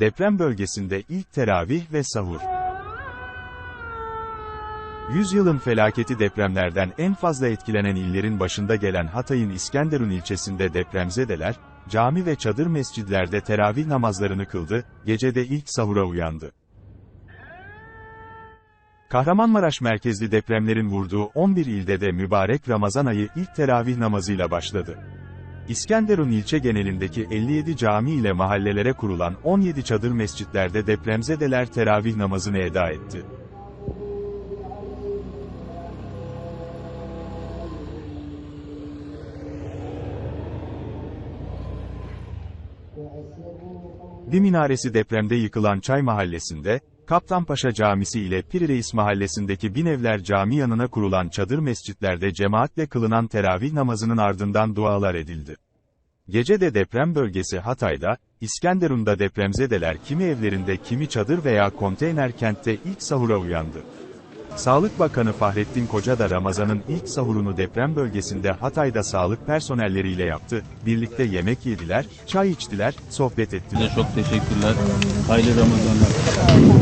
Deprem bölgesinde ilk teravih ve sahur. Yüzyılın felaketi depremlerden en fazla etkilenen illerin başında gelen Hatay'ın İskenderun ilçesinde depremzedeler, cami ve çadır mescidlerde teravih namazlarını kıldı, gecede ilk sahura uyandı. Kahramanmaraş merkezli depremlerin vurduğu 11 ilde de mübarek Ramazan ayı ilk teravih namazıyla başladı. İskenderun ilçe genelindeki 57 cami ile mahallelere kurulan 17 çadır mescitlerde depremzedeler teravih namazını eda etti. Bir minaresi depremde yıkılan Çay Mahallesi'nde, Kaptanpaşa Camisi ile Piri Reis Mahallesi'ndeki Binevler Cami yanına kurulan çadır mescitlerde cemaatle kılınan teravih namazının ardından dualar edildi. Gece de deprem bölgesi Hatay'da, İskenderun'da depremzedeler kimi evlerinde kimi çadır veya konteyner kentte ilk sahura uyandı. Sağlık Bakanı Fahrettin Koca da Ramazan'ın ilk sahurunu deprem bölgesinde Hatay'da sağlık personelleriyle yaptı, birlikte yemek yediler, çay içtiler, sohbet ettiler. Çok teşekkürler. Hayırlı Ramazanlar.